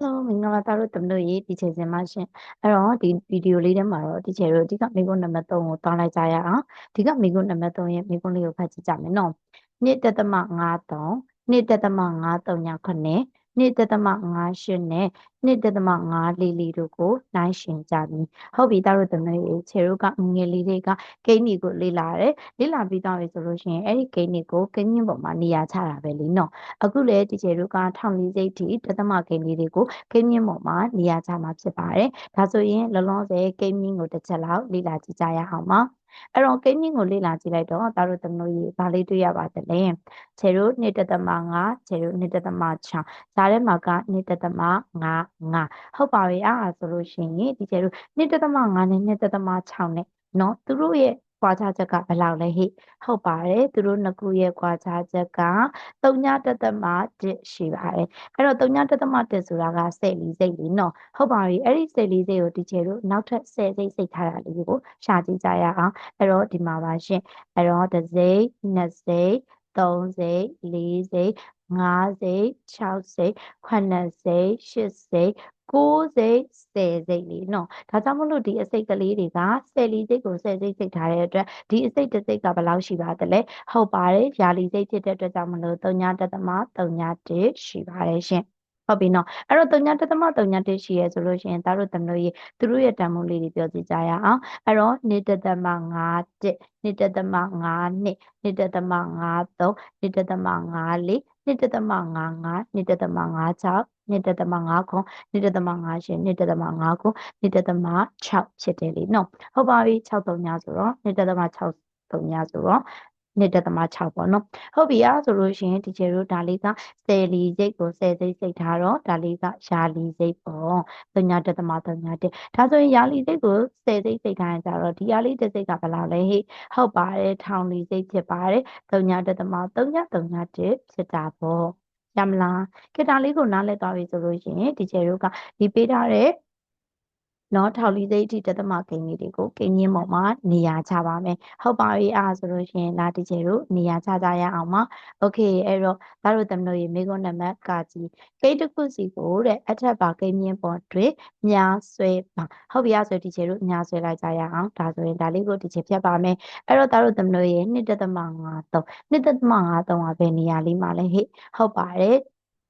Hello မင်္ဂလာသားတို့တမလို့ရေးဒီချေစင်ပါရှင်အဲ့တော့ဒီဗီဒီယိုလေးထဲမှာတော့ဒီချေတို့အဓိကမိကုန်းနံပါတ်3ကိုတောင်းလိုက်ကြရအောင်အဓိကမိကုန်းနံပါတ်3ရဲ့မိကုန်းလေးကိုဖတ်ကြည့်ကြမယ်နော်နှစ်တ သမ53နှစ်တသမ53ည9နှစ်တသမ58နဲ့နှစ်တသမ5လေးလေးတို့ကိုနိုင်ရှင်ကြပြီဟုတ်ပြီတာတို့သမီးခြေတို့ကငငယ်လေးတွေကဂိမ်းကြီးကိုလေ့လာတယ်လေ့လာပြီးတော့ဆိုလို့ရှိရင်အဲ့ဒီဂိမ်းကြီးကိုဂိမ်းမြင့်ပေါ်မှာနေရာချတာပဲလीနော်အခုလေဒီခြေတို့ကထောင်လေးစိတ်ထိတသမဂိမ်းလေးတွေကိုဂိမ်းမြင့်ပေါ်မှာနေရာချမှာဖြစ်ပါတယ်ဒါဆိုရင်လောလောဆယ်ဂိမ်းမြင့်ကိုတစ်ချက်လောက်လေ့လာကြည့်ကြရအောင်ပါ အဲ့တော့ကိန်းမြင့်ကိုလေ့လာကြည့်လိုက်တော့သားတို့သမလို့ရေဘာလေးတွေ့ရပါသလဲခြေရိုး1.5ခြေရိုး1.6ဈာထဲမှာက1.55ဟုတ်ပါရဲ့အားဆိုလို့ရှိရင်ဒီခြေရိုး1.5နဲ့1.6နဲ့နော်သူတို့ရဲ့ ကွာခြားချက်ကဘယ်လောက်လဲဟိဟုတ်ပါတယ်သူတို့နှစ်ခုရဲ့ကွာခြားချက်က3တသမ1ရှိပါတယ်အဲ့တော့3တသမ1ဆိုတာကဆယ်လီစိတ်လीနော်ဟုတ်ပါပြီအဲ့ဒီဆယ်လီစိတ်ကိုဒီချေတို့နောက်ထပ်ဆယ်စိတ်စိတ်ထားတာလေးကိုရှာကြည့်ကြရအောင်အဲ့တော့ဒီမှာပါရှင်အဲ့တော့တစ်စိတ်နှစ်စိတ်3စိတ်4စိတ်5စိတ်6 စိတ်9စိတ်10စိတ်6စိတ်10စိတ်လေးနော်ဒါကြောင့်မလို့ဒီအစိတ်ကလေးတွေက10လီစိတ်ကို10စိတ်စိတ်ထားတဲ့အတွက်ဒီအစိတ်တစ်စိတ်ကဘယ်လောက်ရှိပါသလဲဟုတ်ပါတယ်ရာလီစိတ်ဖြစ်တဲ့အတွက်ကြောင့်မလို့3တသမ3ရှိပါတယ်ရှင်ဟုတ်ပြီနော်အဲ့တော့တုံညာတသမတုံညာတစ်ရှိရဲဆိုလို့ရှိရင်သားတို့သမလို့ရေသူတို့ရဲ့တန်ဖိုးလေးတွေပြောစီကြရအောင်အဲ့တော့နေတသမ5တစ်နေတသမ5နှစ်နေတသမ5 3နေတသမ5 4နှစ်တသမ5 5နှစ်တသမ5 6 နှစ်တသမ5ခုနှစ်တသမ5ရှင်နှစ်တသမ5ခုနှစ်တသမ6ဖြစ်တယ်လေနော်ဟုတ်ပါပြီ6တုံညာဆိုတော့နှစ်တသမ6တုံညာဆိုတော့နှစ်တသမ6ပေါ့နော်ဟုတ်ပြီအားဆိုလို့ရှိရင်ဒီကျတို့ဒါလေးကဆယ်လီစိတ်ကိုဆယ်စိတ်စိတ်ထားတော့ဒါလေးကယာလီစိတ်ပေါ့၃ညတသမ၃ညတက်ဒါဆိုရင်ယာလီစိတ်ကိုဆယ်စိတ်စိတ်ထားရင်ကြတော့ဒီယာလီတစ်စိတ်ကဘယ်လောက်လဲဟိဟုတ်ပါတယ်ထောင်လီစိတ်ဖြစ်ပါတယ်၃ညတသမ၃ည၃ညတက်ဖြစ်တာပေါ့ ရမလားခေတ္တလေးကိုနားလည်သွားပြီဆိုလို့ရှိရင်ဒီကျတို့ကဒီပေးထားတဲ့ နော်ထောက်လီစိတ်အထိတသမကိန်းလေးတွေကိုကိန်းရင်းပေါ်မှာနေရာချပါမယ်ဟုတ်ပါပြီအားဆိုလို့ရှိရင်လာတချေတို့နေရာချကြရအောင်ပါโอเคအဲ့တော့ဒါတို့သမတို့ရေမိကုန်းနံပါတ်ကကြီးကိန်းတစ်ခုစီကိုတဲ့အထက်ပါကိန်းရင်းပေါ်တွင်ညာဆွဲပါဟုတ်ပြီအားဆိုဒီချေတို့ညာဆွဲလိုက်ကြရအောင်ဒါဆိုရင်ဒါလေးကိုဒီချေဖြတ်ပါမယ်အဲ့တော့ဒါတို့သမတို့ရေ2.53 2.53ကဘယ်နေရာလေးမှာလဲဟိဟုတ်ပါတယ်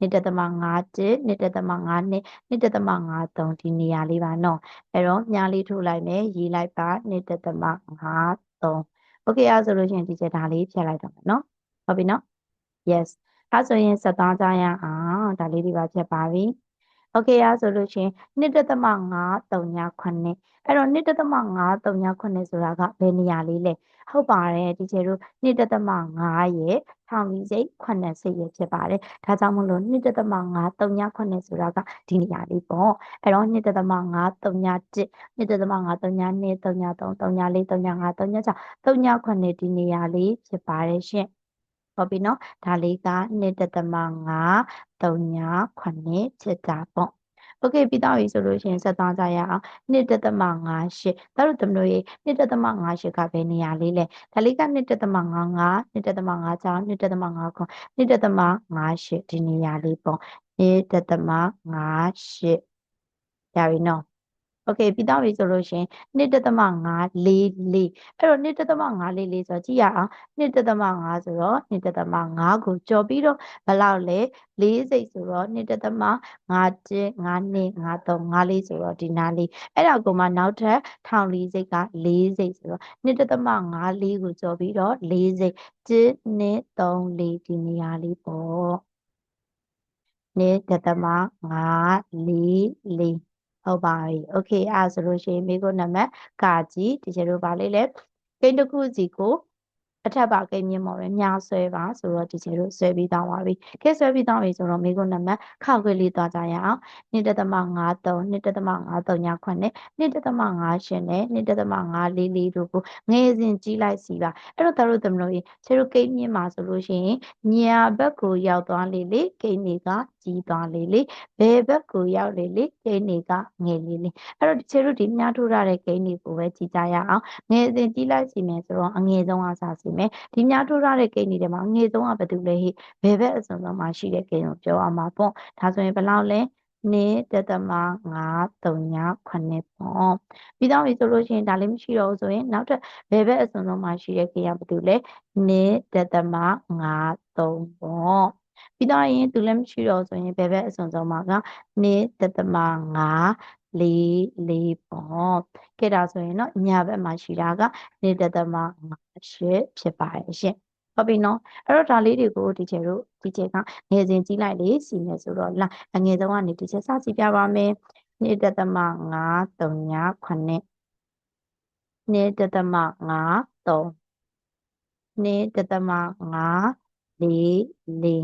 နှစ်တသမ5တစ်နှစ်တသမ5နှစ်နှစ်တသမ5 3ဒီနေရာလေးပါနော်အဲ့တော့ညားလေးထုတ်လိုက်မယ်ရေးလိုက်ပါနှစ်တသမ5 3โอเคအဲ့ဆိုလို့ရှိရင်ဒီချက်ဒါလေးဖြတ်လိုက်တော့မယ်နော်ဟုတ်ပြီနော် yes အဲ့ဆိုရင်စက်သားကြရအောင်ဒါလေးဒီပါဖြတ်ပါပြီโอเคအားဆိုလို့ရှိရင်2.5 3.9အဲ့တော့2.5 3.9ဆိုတာကဘယ်နေရာလေးလဲဟုတ်ပါတယ်ဒီကျေတို့2.5ရဲ့ ထောင်လီစိတ်9စိတ်ရဖြစ်ပါတယ်ဒါကြောင့်မလို့2.5 3.9ဆိုတာကဒီနေရာလေးပေါ့အဲ့တော့2.5 3.1 2.5 3.2 3.3 3.4 3.5 3.6 3.9ဒီနေရာလေးဖြစ်ပါတယ်ရှင်ဟုတ်ပြီနော်ဒါလေးက2.5 3.9ဖြစ်တာပေါ့ โอเคပြီးသားပြီဆိုလို့ရှိရင်ဆက်သွားကြရအောင်1.58ဒါတို့သမတို့ရေ1.58ကဘယ်နေရာလေးလဲဒါလေးက1.55 1.56 1.59 1.58ဒီနေရာလေးပေါ့1.58ရပြီနော် okay ပြီးသားပြီဆိုလို့ရှင်1.544အဲ့တော့1.544ဆိုတော့ကြည့်ရအောင်1.5ဆိုတော့1.5ကိုကျော်ပြီးတော့ဘယ်လောက်လဲ၄စိတ်ဆိုတော့1.5 5 5 3 5ဆိုတော့ဒီနားလေးအဲ့ဒါကိုမှနောက်ထပ်1004စိတ်က၄စိတ်ဆိုတော့1.54ကိုကျော်ပြီးတော့၄စိတ်1 2 3 4ဒီနေရာလေးပေါ့1.5 5 4 4 ဟုတ်ပါပြီ။ Okay အဲ့ဒါဆိုလို့ရှိရင်မိကုန်းနံပါတ်ကာကြီးတကယ်လို့ပါလေလေကိန်းတစ်ခုစီကို အထက်ပါကိန်းမြင့်မော်ရမြားဆွဲပါဆိုတော့ဒီကျတို့ဆွဲပြီးသားပါပြီခဲဆွဲပြီးသားပြီဆိုတော့မိကိုနံပါတ်ခောက်ခွေလေးသွားကြရအောင်1.53 1.53ညခွနဲ့1.58နဲ့1.54တို့ကိုငယ်စဉ်ကြီးလိုက်စီပါအဲ့တော့တို့သမလို့ကျတို့ကိန်းမြင့်မှာဆိုလို့ရှိရင်ညာဘက်ကိုရောက်သွားလေလေကိန်းတွေကကြီးသွားလေလေဘယ်ဘက်ကိုရောက်လေလေကိန်းတွေကငယ်လေလေအဲ့တော့ကျတို့ဒီမြားထိုးရတဲ့ကိန်းတွေကိုပဲကြည်ကြရအောင်ငယ်စဉ်ကြီးလိုက်စီမယ်ဆိုတော့အငယ်ဆုံးအစားစီစေမယ်ဒီများထိုးထားတဲ့ကိန်းတွေထဲမှာငွေသုံးကဘယ်သူလဲဟိဘယ်ဘက်အစွန်ဆုံးမှာရှိတဲ့ကိန်းကိုပြောရမှာပေါ့ဒါဆိုရင်ဘယ်လောက်လဲ2.539ပေါ့ပြီးတော့ပြီဆိုလို့ရှိရင်ဒါလေးမရှိတော့ဘူးဆိုရင်နောက်ထပ်ဘယ်ဘက်အစွန်ဆုံးမှာရှိတဲ့ကိန်းကဘယ်သူလဲ2.53ပေါ့ပြီးတော့ရင်သူလည်းမရှိတော့ဆိုရင်ဘယ်ဘက်အစွန်ဆုံးမှာက2.5လေးလေးပေါ့ခဲ့တာဆိုရင်တော့ညာဘက်မှာရှိတာက2.5 အဖြစ်ဖြစ်ပါတယ်ရှင်။ဟုတ်ပြီနော်။အဲ့တော့ဒါလေးတွေကိုဒီချေတို့ဒီချေကငယ်စဉ်ကြီးလိုက်လေစီမယ်ဆိုတော့လာအငယ်ဆုံးကနေဒီချေစစီပြပါမယ်။နေ့တသမ939 9နေ့တသမ93နေ့တသမ9 4 4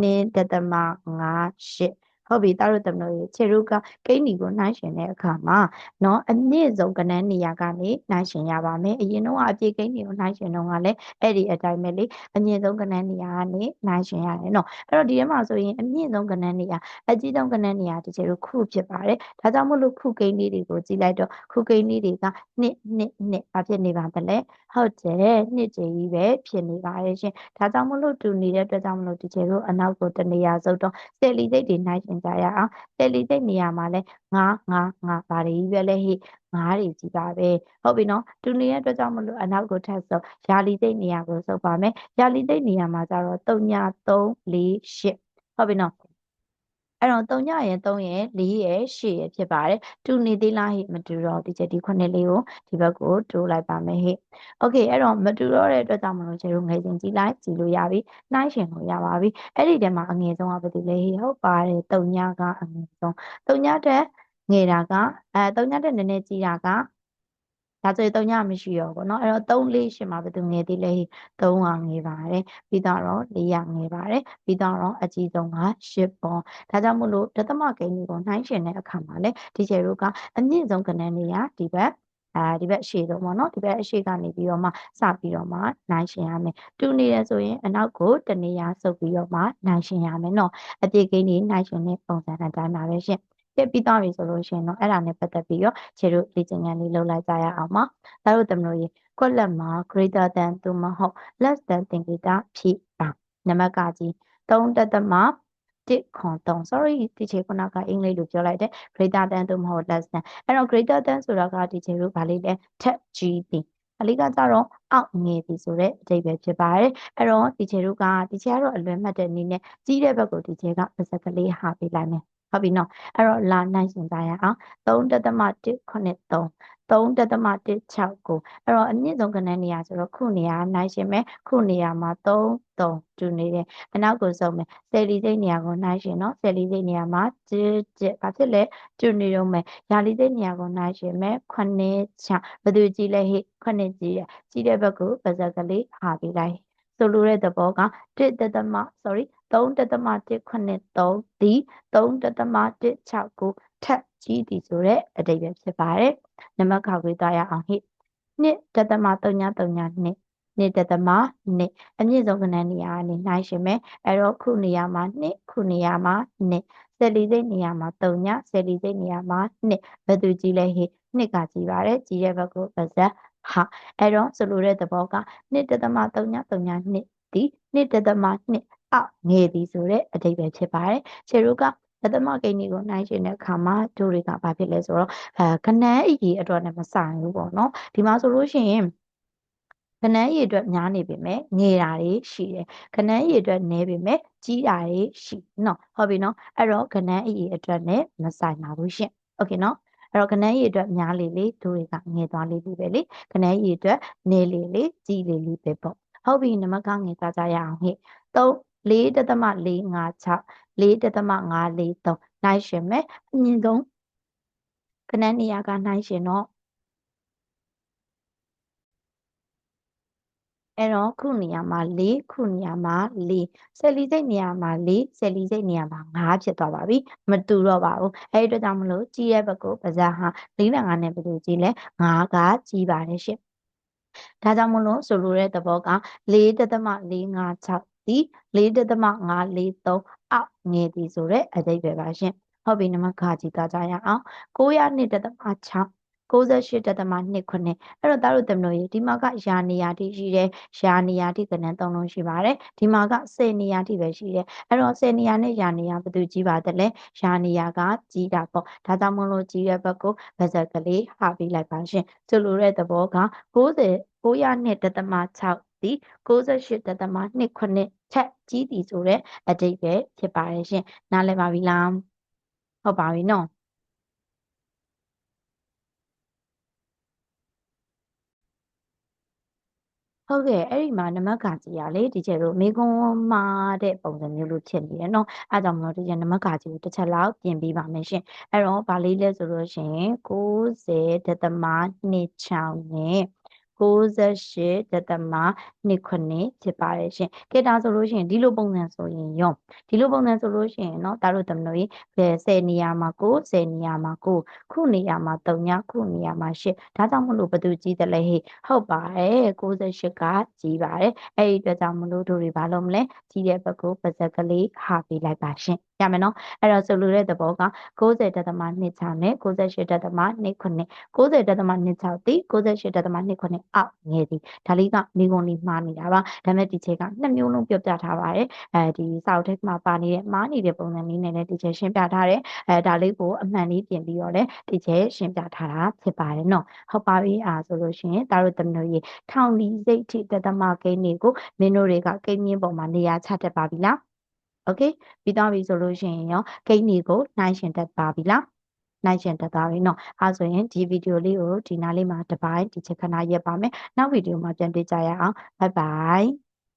နေ့တသမ9 8 ဟုတ်ပြီတာတို့တမလို့ခြေရုပ်ကကိန်းဒီကိုနှိုင်းရှင်တဲ့အခါမှာเนาะအနည်းဆုံးကဏ္ဍနေရာကနေနှိုင်းရှင်ရပါမယ်အရင်တော့အပြေကိန်းဒီကိုနှိုင်းရှင်တော့ကလည်းအဲ့ဒီအတိုင်းပဲလေအမြင့်ဆုံးကဏ္ဍနေရာကနေနှိုင်းရှင်ရတယ်เนาะအဲ့တော့ဒီထဲမှာဆိုရင်အမြင့်ဆုံးကဏ္ဍနေရာအကြီးဆုံးကဏ္ဍနေရာဒီခြေရုပ်ခုဖြစ်ပါတယ်ဒါကြောင့်မို့လို့ခုကိန်းလေးတွေကိုကြည့်လိုက်တော့ခုကိန်းလေးတွေကနှစ်နှစ်နှစ်ဘာဖြစ်နေပါသလဲဟုတ်တယ်နှစ်ကျေကြီးပဲဖြစ်နေပါတယ်ရှင်ဒါကြောင့်မလို့တူနေတဲ့အတွက်ကြောင့်မလို့ဒီခြေတို့အနောက်ကိုတနေရာစုပ်တော့ဆယ်လီစိတ်တွေနှိုင်းရှင် ်ကြရအောင်ဆယ်လီစိတ်နေရာမှာလဲငါငါငါဘာတွေကြီးပဲလဲဟိငါးတွေကြီးပါပဲဟုတ်ပြီနော်တူနေတဲ့အတွက်ကြောင့်မလို့အနောက်ကိုထပ်ဆုပ်ယာလီစိတ်နေရာကိုဆုပ်ပါမယ်ယာလီစိတ်နေရာမှာကျတော့3ည3 4 8ဟုတ်ပြီနော် အဲ့တော့3ညရယ်3ရယ်4ရယ်8ရယ်ဖြစ်ပါတယ်တူနေသေးလားဟိမတူတော့ဒီချက်ဒီခုနှစ်လေးကိုဒီဘက်ကိုတိုးလိုက်ပါမယ်ဟိโอเคအဲ့တော့မတူတော့တဲ့အတွက်ကြောင့်မလို့ကျတို့ငယ်စဉ်ကြည့်လိုက်ကြည့်လို့ရပြီနှိုင်းရှင်လို့ရပါပြီအဲ့ဒီထဲမှာအငယ်ဆုံးကဘယ်သူလဲဟိဟုတ်ပါတယ်3ညကအငယ်ဆုံး3ညတက်ငယ်တာကအဲ3ညတက်နည်းနည်းကြီးတာက ဒါဆိုရင်3ညမရှိရောပေါ့နော်အဲ့တော့3 4ရှင်မှာဘယ်သူငယ်သေးလဲ3ကငယ်ပါတယ်ပြီးတော့4ရငယ်ပါတယ်ပြီးတော့အကြီးဆုံးက10ပေါ့ဒါကြောင့်မို့လို့ဒသမဂိန်းတွေကိုနှိုင်းရှင်တဲ့အခါမှာလေဒီကျေတို့ကအမြင့်ဆုံးကဏ္ဍတွေကဒီဘက်အဲဒီဘက်အရှိဆုံးပေါ့နော်ဒီဘက်အရှိကနေပြီးတော့မှစပြီးတော့မှနိုင်ရှင်ရမယ်တူနေရဆိုရင်အနောက်ကိုတနေရာဆုပ်ပြီးတော့မှနိုင်ရှင်ရမယ်နော်အတိတ်ကိန်းတွေနိုင်ရှင်တဲ့ပုံစံအတိုင်းပါပဲရှင် ပြပြီးသွားပြီဆိုလို့ရှိရင်တော့အဲ့ဒါနဲ့ပတ်သက်ပြီးတော့ခြေတို့လေ့ကျင့်ခန်းလေးလုပ်လိုက်ကြရအောင်ပါဒါတို့တမလို့ရေခွက်လက်မှာ greater than သို့မဟုတ် less than သင်္ကေတဖြည့်ပါနံပါတ်ကကြီး3တသမ1ခွန်3 sorry ဒီချေခုနကအင်္ဂလိပ်လိုပြောလိုက်တယ် greater than သို့မဟုတ် less than အဲ့တော့ greater than ဆိုတာကဒီချေတို့ဗာလေးလဲထက်ကြီးသည်အလေးကကြတော့အောက်ငယ်ပြီဆိုတဲ့အဓိပ္ပာယ်ဖြစ်ပါတယ်အဲ့တော့ဒီချေတို့ကဒီချေကတော့အလွယ်မှတ်တဲ့အနေနဲ့ကြီးတဲ့ဘက်ကိုဒီချေကပါစကလေးဟာပေးလိုက်မယ် ဟုတ်ပြီနော်အဲ့တော့လာနိုင်ရှင်ကြရအောင်3.193 3.169အဲ့တော့အမြင့်ဆုံးကဏ္ဍနေရာဆိုတော့ခုနေရာနိုင်ရှင်မယ်ခုနေရာမှာ3 3တူနေတယ်အနောက်ကိုစုံမယ်ဆယ်လီစိတ်နေရာကိုနိုင်ရှင်နော်ဆယ်လီစိတ်နေရာမှာကျကျဘာဖြစ်လဲတူနေတော့မယ်ယာလီစိတ်နေရာကိုနိုင်ရှင်မယ်ခုနှစ်ချဘယ်သူကြည့်လဲဟိခုနှစ်ကြည့်ရကြည့်တဲ့ဘက်ကိုပါဇက်ကလေးဟာပေးလိုက် ဆိုလိုတဲ့သဘောက1တသမ sorry 3.193ဒီ3.169ထပ်ကြီးသည်ဆိုတဲ့အဓိပ္ပာယ်ဖြစ်ပါတယ်။နံပါတ်ခါခွေးသွားရအောင်ဟိ2.332နှစ်တသမနှစ်အမြင့်ဆုံးကဏ္ဍနေရာကနေနှိုင်းရှင်မယ်အဲ့တော့ခုနေရာမှာနှစ်ခုနေရာမှာနှစ်ဆယ်လီစိတ်နေရာမှာ3ညဆယ်လီစိတ်နေရာမှာနှစ်ဘယ်သူကြီးလဲဟိနှစ်ကကြီးပါတယ်ကြီးတဲ့ဘက်ကိုပါဇက် ဟာအဲ့တော့ဆိုလိုတဲ့သဘောကနှစ်တသမ3ည3ညနှစ်ဒီနှစ်တသမနှစ်အောက်ငယ်သည်ဆိုတဲ့အဓိပ္ပာယ်ဖြစ်ပါတယ်ခြေရုပ်ကပထမကိန်းတွေကိုနှိုင်းရှင်တဲ့အခါမှာတို့တွေကဘာဖြစ်လဲဆိုတော့အဲခဏန်းအကြီးအတွက်နဲ့မဆိုင်ဘူးပေါ့နော်ဒီမှာဆိုလို့ရှိရင်ခဏန်းရည်အတွက်များနေပေမဲ့ငယ်တာတွေရှိတယ်ခဏန်းရည်အတွက်နည်းပေမဲ့ကြီးတာတွေရှိနော်ဟုတ်ပြီနော်အဲ့တော့ခဏန်းအရည်အတွက်နဲ့မဆိုင်ပါဘူးရှင်โอเคနော် အဲ့တော့ခဏန်းရည်အတွက်များလေလေတို့တွေကငယ်သွားလေလေပဲလေခဏန်းရည်အတွက်နည်းလေလေကြီးလေလေပဲပေါ့ဟုတ်ပြီနမကငယ်သားကြရအောင်ဟဲ့3 4.456 4.543နိုင်ရှင်မယ်အမြင့်ဆုံးခဏနေရာကနိုင်ရှင်တော့ အဲ့တော့ခုနေရာမှာ4ခုနေရာမှာ4ဆယ်လီစိတ်နေရာမှာ4ဆယ်လီစိတ်နေရာမှာ5ဖြစ်သွားပါပြီမတူတော့ပါဘူးအဲ့ဒီအတွက်ကြောင့်မလို့ကြီးရဲ့ဘက်ကိုပါဇာဟာ4နဲ့5နဲ့ဘယ်လိုကြီးလဲ5ကကြီးပါတယ်ရှင်ဒါကြောင့်မလို့ဆိုလိုတဲ့သဘောက4.456ဒီ4.543အောက်ငယ်သည်ဆိုတဲ့အဓိပ္ပာယ်ပါရှင်ဟုတ်ပြီနမခါကြည့်သွားကြရအောင်902.6 68တသမ2ခုနှစ်အဲ့တော့သားတို့သမလို့ရေဒီမှာကယာနေရာတိရှိတယ်ယာနေရာတိကနန်းသုံးလုံးရှိပါတယ်ဒီမှာက10နေရာတိပဲရှိတယ်အဲ့တော့10နေရာနဲ့ယာနေရာဘယ်သူကြီးပါတယ်လဲယာနေရာကကြီးတာပေါ့ဒါကြောင့်မလို့ကြီးတဲ့ဘက်ကိုဗဇက်ကလေးဟာပြီးလိုက်ပါရှင်ဆိုလိုတဲ့သဘောက90 900နဲ့တသမ6ဒီ68တသမ2ခုနှစ်ချက်ကြီးသည်ဆိုတဲ့အတိတ်ပဲဖြစ်ပါတယ်ရှင်နားလည်ပါပြီလားဟုတ်ပါပြီနော် ဟုတ်ကဲ့အဲ့ဒီမှာနံပါတ်ကကြီးရလေဒီကျတို့မိကွန်းမှာတဲ့ပုံစံမျိုးလို့ဖြစ်နေတယ်နော်အဲကြောင့်မလို့ဒီကျနံပါတ်ကကြီးကိုတစ်ချက်လောက်ပြင်ပေးပါမယ်ရှင်အဲ့တော့ဗာလေးလဲဆိုလို့ရှိရင်90ဒသမ26နဲ့ 68ဒသမ2ခုနှစ်ဖြစ်ပါတယ်ရှင်။ကဲဒါဆိုလို့ရှိရင်ဒီလိုပုံစံဆိုရင်ရောဒီလိုပုံစံဆိုလို့ရှိရင်เนาะဒါတို့တမလို့ရေ10နေရာမှာ9 10နေရာမှာ9ခုနေရာမှာ3ညခုနေရာမှာ8ဒါကြောင့်မလို့ဘသူကြီးတယ်လဲဟေ့ဟုတ်ပါတယ်68ကကြီးပါတယ်အဲ့ဒီအတွက်ကြောင့်မလို့တို့တွေဘာလို့မလဲကြီးတဲ့ဘက်ကိုပါဇက်ကလေးဟာပေးလိုက်ပါရှင် ရမယ်နော်အဲ့တော့ဆိုလိုတဲ့သဘောက90တသမ26နဲ့98တသမ2ခုနှစ်90တသမ26တိ98တသမ2ခုနှစ်အောက်ငယ်သည်ဒါလေးကမိကုန်လေးမှားနေတာပါဒါမဲ့ဒီချက်ကနှစ်မျိုးလုံးပြောပြထားပါတယ်အဲဒီစာအုပ်ထဲမှာပါနေတဲ့မှားနေတဲ့ပုံစံလေးနဲ့လည်းဒီချက်ရှင်းပြထားတယ်အဲဒါလေးကိုအမှန်လေးပြင်ပြီးတော့လည်းဒီချက်ရှင်းပြထားတာဖြစ်ပါတယ်နော်ဟုတ်ပါပြီအားဆိုလို့ရှိရင်ဒါတို့တမျိုးကြီးထောင်လီစိတ်ထိတသမကိန်းတွေကိုမင်းတို့တွေကကိန်းမြင့်ပေါ်မှာနေရာချတတ်ပါပြီလား โอเคပြီးသွားပြီဆိုလို့ရှိရင်ရောကိန်းတွေကိုနှိုင်းရှင်တတ်ပါပြီလားနိုင်ရှင်တက်သွားပြီเนาะအဲဆိုရင်ဒီဗီဒီယိုလေးကိုဒီနားလေးမှာတစ်ပိုင်းဒီချက်ခဏရက်ပါမယ်နောက်ဗီဒီယိုမှာပြန်တွေ့ကြရအောင်ဘိုင်ဘိုင်